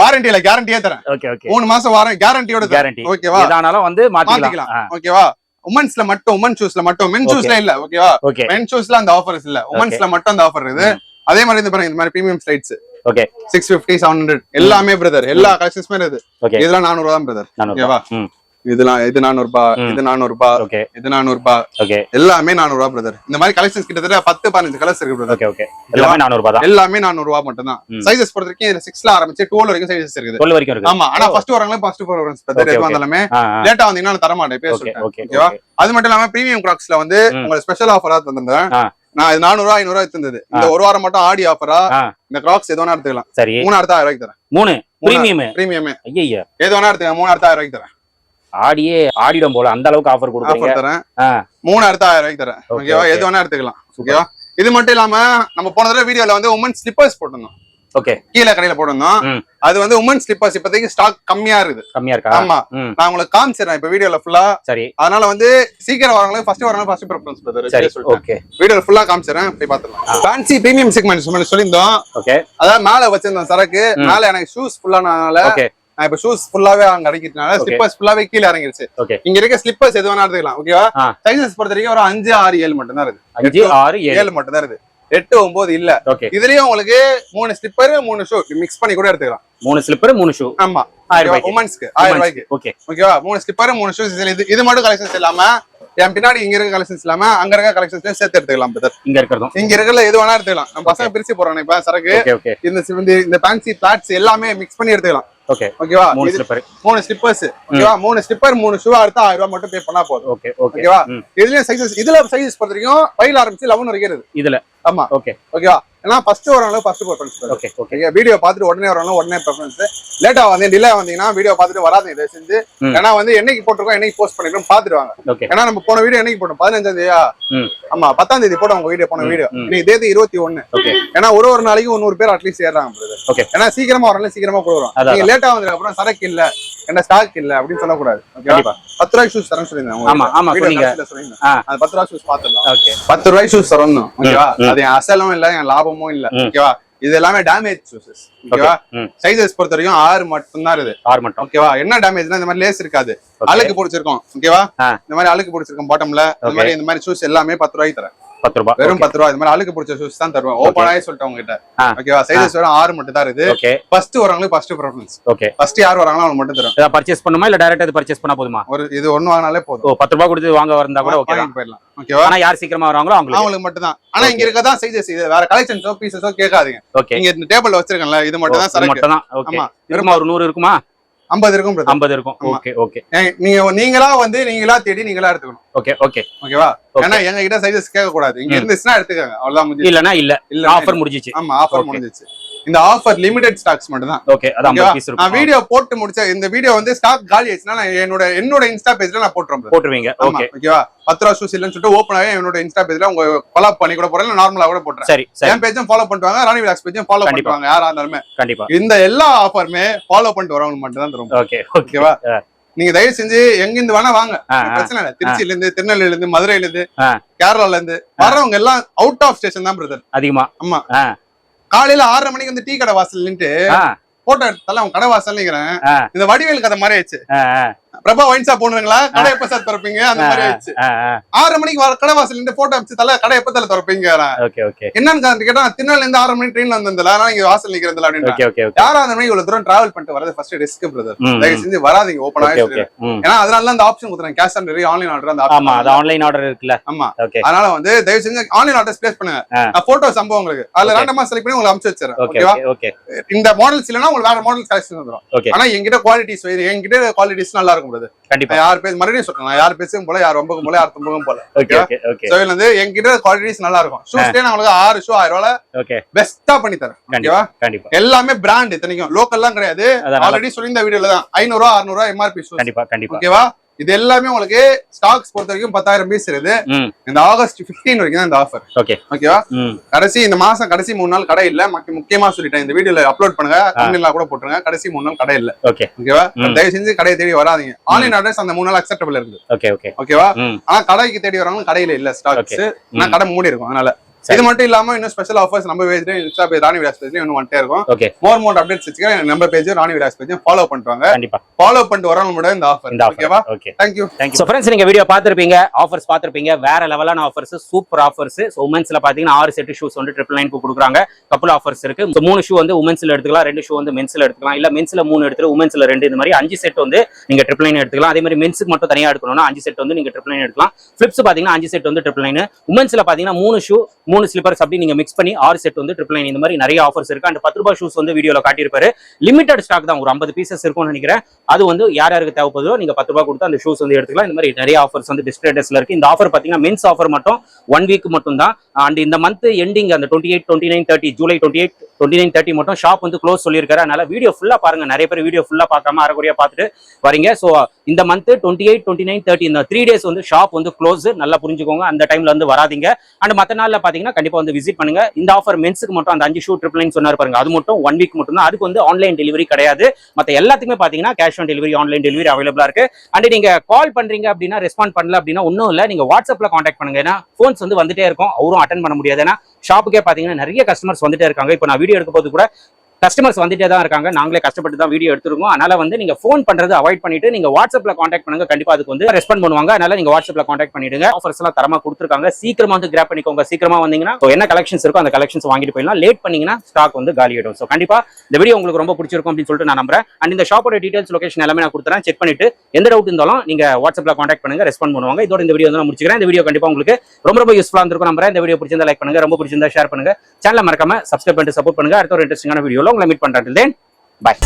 வாரண்டியில கேரண்டியே தரேன். ஓகே ஓகே மூணு மாசம் வாரம் கேரண்டியோட கேரண்டி ஓகேவா எதானாலும் வந்து மாத்திக்கலாம். ஓகேவா உமன்ஸ்ல மட்டும் உமன் ஷூஸ்ல மட்டும் மென். ஷூஸ்ல இல்ல. ஓகேவா ஓகே மென் ஷூஸ்ல அந்த ஆஃபர்ஸ் இல்ல. உமன்ஸ்ல மட்டும் அந்த ஆஃபர் இருக்குது. அதே மாதிரி இந்த பாருங்க இந்த மாதிரி premium slides okay six fifty seven hundred எல்லாமே பிரதர் எல்லா கலெக்ஷன்ஸ்மே இருக்குது இதெல்லாம் நானூறு தான் பிரதர் நானூறுபா ஓகேவா இதெல்லாம் இது நானூறு ரூபாய். இது நானூறு ரூபாய் ஓகே இது நானூறு ரூபாய் ஓகே எல்லாமே நானூறு ரூபாய் பிரதர் இந்த மாதிரி கலெக்ஷன்ஸ் கிட்டத்தட்ட பத்து பதினஞ்சு கலர்ஸ் இருக்கு பிரதர் ஓகே ஓகே எல்லாமே நானூறுபா தான். எல்லாமே நானூறு ரூபாய் மட்டும் தான். ம். சைசஸ் பொறுத்த வரைக்கும் இதுல சிக்ஸ்ல ஆரம்பிச்சு டுவெல் வரைக்கும் சைசஸ் இருக்குது. டுவெல் வரைக்கும் இருக்கு ஆமா. ஆனா ஃபர்ஸ்ட் வரவங்களே ஃபர்ஸ்ட் ஃபோர் வரணும் பிரதர் எதுவா. இருந்தாலுமே லேட்டா வந்தீங்கன்னா நான் தர மாட்டேன் ஓகே ஓகேவா? ஓகே அது மட்டும் இல்லாம பிரீமியம் கிராக்ஸ்ல வந்து. உங்களுக்கு ஸ்பெஷல் ஆஃபரா தந்திருந்தேன். நான் இது நானூறு ரூபாய் ஐநூறு ரூபாய் இருந்தது இந்த ஒரு வாரம் மட்டும் ஆடி ஆஃபரா. இந்த கிராக்ஸ் எது வேணா எடுத்துக்கலாம். சரி. மூணு அடுத்த ஆயிரம் ரூபாய்க்கு தரேன். மூணு? பிரீமியம் பிரீமியமே ஐயா எது வேணா எடுத்துக்கலாம். மூணு அடுத்த ஆயிரம் ரூபாய்க்கு தரேன். ஆடியே ஆடிடும் போல. அந்த அளவுக்கு ஆஃபர் கொடுக்குறீங்க. தரேன். மூணு அடுத்த ஆயிரம் ரூபாய்க்கு தரேன். ஓகேவா. எது வேணா எடுத்துக்கலாம். ஓகேவா இது மட்டும் இல்லாம நம்ம போன தடவை வீடியோல வந்து உமன் ஸ்லிப்பர்ஸ் போட்டிருந்தோம். ஓகே கீழே கடையில போட்டிருந்தோம் ம். அது வந்து உமன் ஸ்லிப்பர்ஸ் இப்போதைக்கு ஸ்டாக் கம்மியா இருக்குது. கம்மியா இருக்கா? ஆமா. நான் உங்களுக்கு காமிச்சிடுறேன் இப்ப வீடியோல ஃபுல்லா சரி. அதனால வந்து சீக்கிரம் வரவங்களுக்கு ஃபர்ஸ்ட் வரவங்க ஃபர்ஸ்ட் ப்ரிஃபரன்ஸ் பிரதர் சரி. ஓகே வீடியோ ஃபுல்லா காமிச்சிடுறேன். போய் பாத்துக்கலாம். ஃபேன்சி பிரீமியம் செக்மெண்ட் சொல்லி சொல்லியிருந்தோம். ஓகே அதாவது மேல வச்சிருந்தோம் சரக்கு. மேல எனக்கு ஷூஸ் ஃபுல்லானால ஓகே நான் இப்ப ஷூஸ் ஃபுல்லாவே அங்க Okay. ஸ்லிப்பர்ஸ் ஃபுல்லாவே கீழே இறங்கிருச்சு. இங்க இருக்க ஸ்லிப்பர்ஸ் எது வேணா எடுத்துக்கலாம் ஓகேவா ஆ. சைசஸ் பொறுத்த வரைக்கும் ஒரு அஞ்சு ஆறு ஏழு மட்டும் தான் இருக்கு அஞ்சு ஆறு ஏழு. மட்டும் தான் இருக்கு எட்டு ஒன்பது இல்ல. ஓகே இதுலயும் உங்களுக்கு மூணு ஸ்லிப்பர் மூணு ஷூ மிக்ஸ் பண்ணி கூட எடுத்துக்கலாம். மூணு ஸ்லிப்பர் மூணு ஷூ ஆமா. ஆயிரம் ரூபாய்க்கு. உமன்ஸ்க்கு ஆயிரம் ரூபாய்க்கு. ஓகே ஓகேவா மூணு ஸ்லிப்பர் மூணு ஷூஸ் இது இது மட்டும் கலெக்ஷன்ஸ் இல்லாம என் பின்னாடி இங்க இருக்க கலெக்ஷன்ஸ் இல்லாம அங்க இருக்க கலெக்ஷன்ஸ் சேர்த்து எடுத்துக்கலாம் பிரதர் இங்க இருக்கிறதும். இங்க இருக்கல எது வேணா எடுத்துக்கலாம். நம்ம பசங்க பிரிச்சு போறாங்க இப்ப சரக்கு இந்த இந்த ஃபேன்சி பிளாட்ஸ் எல்லாமே மிக்ஸ் பண்ணி எடுத்துக்கலாம். ஓகே ஓகேவா மூணு ஸ்லிப்பர் மூணு ஸ்லிப்பர்ஸ் ஓகேவா மூணு ஸ்லிப்பர் மூணு ஷூ அடுத்து ஆயிரம் ரூபாய் மட்டும் பே பண்ணா போதும். ஓகே ஓகே ஓகேவா ம். இதுலயும் சைஸஸ் இதுல சைஸஸ் பொறுத்த வரைக்கும் ஃபைவ்ல ஆரம்பிச்சு லெவன் வரைக்கும் இதுல. ஆமா. ஓகே ஓகேவா ஏன்னா ஃபர்ஸ்ட் வரவங்க first preference okay okay video பார்த்துட்டு உடனே வரவங்க உடனே ப்ரிஃபரன்ஸ் லேட்டா வந்து டிலே வந்தீங்கன்னா வீடியோ பார்த்துட்டு வராதீங்க தயவு செஞ்சு. ஏன்னா வந்து என்னைக்கு போட்டிருக்கோம் என்னைக்கு போஸ்ட் பண்ணிருக்கோம் பார்த்துருவாங்க ஓகே ஏன்னா நம்ம போன வீடியோ என்னைக்கு போட்டோம்? பதினஞ்சாம் தேதியா. ஆமா பத்தாம் தேதி போட்டோம் உங்க வீடியோ போன வீடியோ. இன்னைக்கு தேதி இருபத்தி ஓகே ஏன்னா ஒரு ஒரு நாளைக்கு ஒரு நூறு பேர் அட்லீஸ்ட். ஓகே ஏன்னா சீக்கிரமா வரல சீக்கிரமா அதான், நீங்க லேட்டா வந்ததுக்கு அப்புறம் சரக்கு இல்ல. என்ன ஸ்டாக் இல்ல அப்படின்னு சொல்லக்கூடாது. பத்து ரூபாய்க்கு ஷூஸ் தரேன்னு சொல்லியிருந்தேன் ஆமா, ஆமா, சொன்னீங்க. பத்து ரூபாய் ஷூஸ் பாத்துடலாம் ஓகே பத்து ரூபாய் ஷூஸ் தரணும் ஓகேவா. அது என் அசலும் இல்ல என் லாபமும் இல்ல. ஓகேவா இது எல்லாமே டேமேஜ் ஷூஸஸ் ஓகே ஓகேவா சைஸஸ் பொறுத்த வரைக்கும் ஆறு மட்டும் தான் இருக்குது. ஆறு மட்டும். ஓகேவா என்ன டேமேஜ்னா இந்த மாதிரி லேஸ் இருக்காது. அழுக்கு பிடிச்சிருக்கோம் ஓகேவா. இந்த மாதிரி அழுக்கு பிடிச்சிருக்கும் பாட்டம்ல இந்த. மாதிரி இந்த மாதிரி ஷூஸ் எல்லாமே பத்து ரூபாய்க்கு தரேன். பத்து ரூபாய் வெறும் பத்து ரூபாய் இந்த மாதிரி அழுக்கு பிடிச்ச ஷூஸ் தான் தருவேன். ஓப்பன் ஆகி சொல்லிட்டேன் உங்ககிட்ட. ஓகேவா சைஸஸ் வெறும் ஆறு மட்டும் தான் இருக்குது ஓகே ஃபர்ஸ்ட் வரவங்களுக்கு ஃபர்ஸ்ட் ப்ரிஃபரன்ஸ் ஓகே ஃபர்ஸ்ட் யார் வராங்களோ அவங்க மட்டும் தருவேன். ஏதாவது பர்ச்சேஸ் பண்ணுமா? இல்ல டைரக்டா இது பர்ச்சேஸ் பண்ணா போதுமா? ஒரு இது ஒண்ணு வாங்கினாலே போதும். ஓ பத்து ரூபாய் கொடுத்து வாங்க வந்தா கூட ஓகே போயிடலாம். ஓகேவா ஆனா யார் சீக்கிரமா வராங்களோ அவங்களுக்கு. அவங்களுக்கு மட்டும் தான். ஆனா இங்க Okay. இருக்கதான் சைஸஸ் இது வேற கலெக்ஷன்ஸோ பீசஸோ கேட்காதீங்க. ஓகே நீங்க இந்த டேபிள்ல வச்சிருக்கேன்ல இது மட்டும் தான் சரக்கு மட்டும் தான். ஓகே. இருக்குமா ஒரு நூறு இருக்குமா? ஐம்பது இருக்கும். ஐம்பது இருக்கும். ஓகே ஓகே நீங்க நீங்களா வந்து நீங்களா தேடி நீங்களா எடுத்துக்கணும். ஓகே ஓகே ஓகேவா. ஏன்னா எங்க கிட்ட சைஸஸ் கேட்க கூடாது இங்க. இருந்துச்சுன்னா எடுத்துக்கோங்க. அவ்வளவுதான் முடிஞ்சு இல்லனா இல்ல. இல்ல. ஆஃபர் முடிஞ்சிச்சு. ஆமா ஆஃபர். முடிஞ்சிச்சு. இந்த ஆஃபர் லிமிடெட் ஸ்டாக்ஸ் மட்டும் தான் ஓகே அது ஓகேவா? 50 பீஸ் நான் வீடியோ போட்டு முடிச்ச இந்த வீடியோ வந்து ஸ்டாக் காலி ஆயிடுச்சுன்னா நான் என்னோட என்னோட இன்ஸ்டா பேஜ்ல நான் போட்டுறேன் brother. போட்டுருவீங்க. ஓகே ஓகேவா பத்து ரூபா ஷூஸ் இல்லைன்னு சொல்லிட்டு ஓப்பன் ஆகி என்னோட இன்ஸ்டா பேஜ்ல உங்க ஃபாலோ பண்ணி கூட போறேன் நார்மலா கூட போட்டுறேன். சரி என் பேஜும் ஃபாலோ பண்ணுவாங்க ராணி விலாஸ் பேஜும் ஃபாலோ. பண்ணுவாங்க யாரா இருந்தாலுமே. கண்டிப்பா. இந்த எல்லா ஆஃபருமே ஃபாலோ பண்ணிட்டு வரவங்க மட்டும் தான் தரும் ஓகே ஓகேவா நீங்க தயவு செஞ்சு எங்க இருந்து வேணா வாங்க. பிரச்சனை இல்ல. திருச்சியில இருந்து திருநெல்வேலில இருந்து மதுரையில இருந்து. கேரளால இருந்து வர்றவங்க எல்லாம் அவுட் ஆஃப் ஸ்டேஷன் தான் பிரதர் அதிகமா. ஆமா. காலையில ஆறரை மணிக்கு வந்து டீ கடை வாசல் போட்டோ எடுத்தால அவங்க கடை வாசல். இந்த வடிவேல் கதை மாதிரி ஆயிடுச்சு பிரபா ஒயின் ஷாப் போடுறீங்களா கடை எப்ப சார் திறப்பீங்க? அந்த மாதிரி ஆயிடுச்சு. ஆறு மணிக்கு வர கடை வாசல் நின்று போட்டோ அடிச்சு தல கடை எப்ப தல திறப்பீங்க? என்னன்னு கேட்டா நான் திருநெல்வேலில இருந்து ஆறு மணி ட்ரெயின்ல வந்திருந்தல இங்க வாசல் நிக்கிறதுல அப்படின்னு ஓகே ஓகே ஓகே. யாரா அந்த மணிக்கு இவ்வளவு தூரம் டிராவல் பண்ணிட்டு வரது ஃபர்ஸ்ட் ரிஸ்க் பிரதர் தயவு செஞ்சு வராதீங்க ஓப்பன் ஓகே ம். ஏன்னா அதனால தான் அந்த ஆப்ஷன் கொடுத்துறேன் cash on delivery online order அந்த ஆமா அது ஆன்லைன் ஆர்டர் இருக்குல்ல. ஆமா. அதனால வந்து தயவு செஞ்சு ஆன்லைன் ஆர்டர்ஸ் பிளேஸ் பண்ணுங்க. நான் போட்டோ சம்பவம் உங்களுக்கு. அதுல. ரேண்டமா செலக்ட் பண்ணி உங்களுக்கு அனுப்பிச்சு வச்சிடறேன். ஓகே ஓகேவா ஓகே ஓகே. இந்த மாடல்ஸ் இல்லைன்னா உங்களுக்கு வேற மாடல்ஸ் கலெக்ஷன் Okay. ஆனா என்கிட்ட குவாலிட்டிஸ் என்கிட்ட குவாலிட்டிஸ் நல்லா இருக்கும். Brother. கண்டிப்பா. நான் யார் பேச மறுபடியும் சொல்றேன் யார் பேசும் போல யார் ரொம்பக்கும் போல யார் தும்பக்கும் போல. ஓகே வந்து என்கிட்ட குவாலிட்டிஸ் நல்லா இருக்கும் ஷூஸ்லயே நான் உங்களுக்கு ஆறு ஷூ ஆயிரம் ரூபாய் ஓகே பெஸ்டா பண்ணி தரேன். கண்டிப்பா கண்டிப்பா. எல்லாமே பிராண்ட் இத்தனைக்கும். லோக்கல்லாம் கிடையாது. ஆல்ரெடி சொல்லியிருந்த வீடியோல தான் ஐநூறு ரூபா அறுநூறு ரூபா எம்ஆர்பி ஷூஸ் கண்டிப்பா கண்டிப்பா. ஓகேவா இது எல்லாமே உங்களுக்கு ஸ்டாக்ஸ் பொறுத்த வரைக்கும் பத்தாயிரம் பீஸ் இருக்குது. இந்த ஆகஸ்ட் 15 வரைக்கும் தான் இந்த ஆஃபர் ஓகே ஓகேவா கடைசி இந்த மாசம் கடைசி மூணு நாள் கடை இல்ல. மக்க- முக்கியமா சொல்லிட்டேன். இந்த வீடியோல அப்லோட் பண்ணுங்க. கம்பெனில கூட போட்டுருங்க. கடைசி மூணு நாள் கடை இல்ல. ஓகே ஓகேவா. தயவு செஞ்சு கடையை தேடி வராதீங்க. ஆன்லைன் ஆர்டர்ஸ் அந்த மூணு நாள் அக்செப்டபிள் இருக்குது. ஓகே ஓகே ஓகேவா ஆனா கடைக்கு தேடி வரவங்க கடையில இல்ல ஸ்டாக்ஸ். ஆனா கடை மூடி இருக்கும். அதனால. இது மட்டும் இல்லாம இன்னும் ஸ்பெஷல் ஆஃபர்ஸ் நம்ம பேஜ்ல இன்ஸ்டா பேஜ் ராணி விலாஸ் பேஜ்ல இன்னும் வந்துட்டே இருக்கும். ஓகே மோர் மோர் அப்டேட்ஸ் வச்சுக்கிறேன் நம்ம page Rani Vilas page follow பண்ணுவாங்க கண்டிப்பா. ஃபாலோ பண்ணிட்டு வரவங்க மட்டும் இந்த ஆஃபர் ஓகேவா okay thank you thank you so friends நீங்க வீடியோ பார்த்திருப்பீங்க ஆஃபர்ஸ் பார்த்திருப்பீங்க வேற லெவலான ஆஃபர்ஸ் சூப்பர் ஆஃபர்ஸ் ஸோ உமன்ஸ்ல பாத்தீங்கன்னா ஆறு செட் ஷூஸ் வந்து ட்ரிபிள் நைன் கொடுக்குறாங்க. கப்புள் ஆஃபர்ஸ் இருக்கு. மூணு ஷூ வந்து உமன்ஸ்ல எடுத்துக்கலாம் ரெண்டு ஷூ வந்து மென்ஸ்ல எடுத்துக்கலாம். இல்ல மென்ஸ்ல மூணு எடுத்துட்டு உமன்ஸ்ல ரெண்டு இந்த மாதிரி அஞ்சு செட் வந்து நீங்க ட்ரிபிள் நைன் எடுத்துக்கலாம். அதே மாதிரி மென்ஸுக்கு மட்டும் தனியா எடுக்கணும்னா அஞ்சு செட் வந்து நீங்க ட்ரிபிள் நைன் எடுக்கலாம். ஃபிளிப்ஸ் பாத்தீங்கன்னா அஞ்சு செட் வந்து ட்ரிபிள் நைன் உமன்ஸ்ல பாத்தீங்கன்னா மூணு ஷூ மூணு ஸ்லிப்பர்ஸ் அப்படி நீங்க மிக்ஸ் பண்ணி ஆறு செட் வந்து ட்ரிபிள் நைன் இந்த மாதிரி நிறைய ஆஃபர்ஸ் இருக்கு. அண்ட் பத்து ரூபாய் ஷூஸ் வந்து வீடியோல காட்டியிருப்பாரு. லிமிடெட் ஸ்டாக் தான் ஒரு ஐம்பது பீசஸ் இருக்கும்னு நினைக்கிறேன். அது வந்து யார் யாருக்கு தேவைப்படுதோ நீங்க பத்து ரூபாய் கொடுத்து அந்த ஷூஸ் வந்து எடுத்துக்கலாம். இந்த மாதிரி நிறைய ஆஃபர்ஸ் வந்து டிஸ்பிளே டெஸ்ட்ல இருக்கு. இந்த ஆஃபர் பாத்தீங்கன்னா மென்ஸ் ஆஃபர் மட்டும் ஒன் வீக் மட்டும் தான் அண்ட் இந்த மந்த் எண்டிங் அந்த twenty eight twenty nine thirty July twenty eight twenty nine thirty மட்டும் ஷாப் வந்து க்ளோஸ் சொல்லியிருக்காரு. அதனால வீடியோ ஃபுல்லா பாருங்க. நிறைய பேர் வீடியோ ஃபுல்லா பார்க்காம அரைக்குறையா பார்த்துட்டு வரீங்க. ஸோ இந்த month twenty eight twenty nine thirty இந்த த்ரீ டேஸ் வந்து ஷாப் வந்து க்ளோஸ் நல்லா புரிஞ்சுக்கோங்க. அந்த டைம்ல வந்து வராதீங்க. அண்ட் மற்ற நாள்ல கண்டிப்பா வந்து விசிட் பண்ணுங்க. இந்த ஆஃபர் மென்ஸுக்கு மட்டும் அந்த அஞ்சு ஷூ ட்ரிபிள் நைன் சொன்னார் பாருங்க. அது மட்டும் ஒன் வீக் மட்டும் தான் அதுக்கு வந்து ஆன்லைன் டெலிவரி கிடையாது. மற்ற எல்லாத்துக்குமே பாத்தீங்கன்னா cash on delivery online delivery அவைலபிளா இருக்கு. அண்ட் நீங்க கால் பண்றீங்க அப்படின்னா ரெஸ்பாண்ட் பண்ணல அப்படின்னா ஒன்றும் இல்லை. நீங்க வாட்ஸ்அப்ல காண்டாக்ட் பண்ணுங்க. ஏன்னா ஃபோன்ஸ் வந்து வந்துட்டே இருக்கும். அவரும் அட்டன் பண்ண முடியாது. ஏன்னா ஷாப்புக்கே பாத்தீங்கன்னா நிறைய கஸ்டமர்ஸ் வந்துட்டே இருக்காங்க. இப்போ நான் வீடியோ எடுக்க போது கூட கஸ்டமர்ஸ் வந்துட்டே தான் இருக்காங்க. நாங்களே கஷ்டப்பட்டு தான் வீடியோ எடுத்துருக்கோம். அதனால வந்து நீங்க ஃபோன் பண்றது அவாய்ட் பண்ணிட்டு நீங்க வாட்ஸ்அப்ல காண்டாக்ட் பண்ணுங்க. கண்டிப்பா அதுக்கு வந்து ரெஸ்பாண்ட் பண்ணுவாங்க. அதனால நீங்க வாட்ஸ்அப்ல காண்டாக்ட் பண்ணிடுங்க. ஆஃபர்ஸ் எல்லாம் தரமா கொடுத்துருக்காங்க. சீக்கிரமா வந்து கிராப் பண்ணிக்கோங்க. சீக்கிரமா வந்தீங்கன்னா என்ன கலெக்ஷன்ஸ் இருக்கோ அந்த கலெக்ஷன்ஸ் வாங்கிட்டு போயிடலாம். லேட் பண்ணீங்கன்னா ஸ்டாக் வந்து காலி ஆயிடும். ஸோ கண்டிப்பா இந்த வீடியோ உங்களுக்கு ரொம்ப பிடிச்சிருக்கும் அப்படின்னு சொல்லிட்டு நான் நம்புறேன். அண்ட் இந்த ஷாப்போட டீடைல்ஸ் லொகேஷன் எல்லாமே நான் கொடுத்துறேன். செக் பண்ணிட்டு எந்த டவுட் இருந்தாலும் நீங்க வாட்ஸ்அப்ல காண்டாக்ட் பண்ணுங்க. ரெஸ்பாண்ட் பண்ணுவாங்க. இதோட இந்த வீடியோ வந்து நான் முடிச்சுக்கிறேன். இந்த வீடியோ கண்டிப்பா உங்களுக்கு ரொம்ப ரொம்ப யூஸ்ஃபுல்லா இருந்திருக்கும் நம்புறேன். இந்த வீடியோ பிடிச்சிருந்தா லைக் பண்ணுங்க. ரொம்ப பிடிச்சிருந்தா ஷேர் பண்ணுங்க. சேனல் மறக்காம சப்ஸ்கிரைப் பண்ணிட்டு சப்போர்ட் பண்ணுங்க. அடுத்த ஒரு இன்ட்ரெஸ்டிங்கான வீடியோல உங்களை மீட் பண்றேன். பாய்